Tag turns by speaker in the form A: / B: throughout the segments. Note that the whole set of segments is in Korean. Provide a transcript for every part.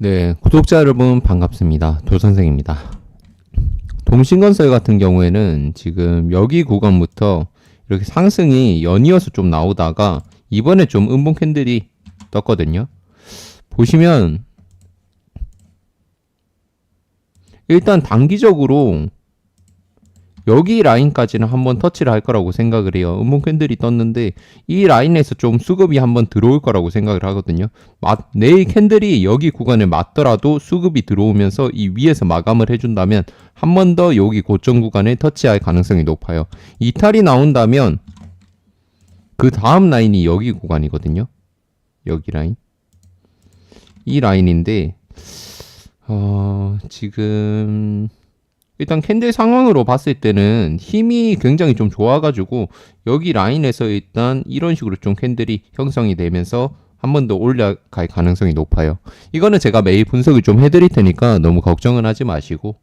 A: 네, 구독자 여러분 반갑습니다. 도선생입니다. 동신건설 같은 경우에는 지금 여기 구간부터 이렇게 상승이 연이어서 좀 나오다가 이번에 좀 음봉 캔들이 떴거든요. 보시면 일단 단기적으로 여기 라인까지는 한번 터치를 할 거라고 생각을 해요. 음봉 캔들이 떴는데 이 라인에서 좀 수급이 한번 들어올 거라고 생각을 하거든요. 맞, 내일 캔들이 여기 구간에 맞더라도 수급이 들어오면서 이 위에서 마감을 해준다면 한 번 더 여기 고점 구간에 터치할 가능성이 높아요. 이탈이 나온다면 그 다음 라인이 여기 구간이거든요. 여기 라인. 이 라인인데, 어, 지금, 일단 캔들 상황으로 봤을 때는 힘이 굉장히 좀 좋아가지고 여기 라인에서 일단 이런 식으로 좀 캔들이 형성이 되면서 한 번 더 올라갈 가능성이 높아요. 이거는 제가 매일 분석을 좀 해드릴 테니까 너무 걱정은 하지 마시고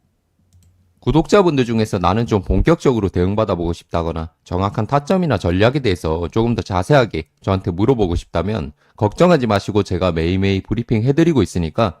A: 구독자분들 중에서 나는 좀 본격적으로 대응받아보고 싶다거나 정확한 타점이나 전략에 대해서 조금 더 자세하게 저한테 물어보고 싶다면 걱정하지 마시고 제가 매일매일 브리핑 해드리고 있으니까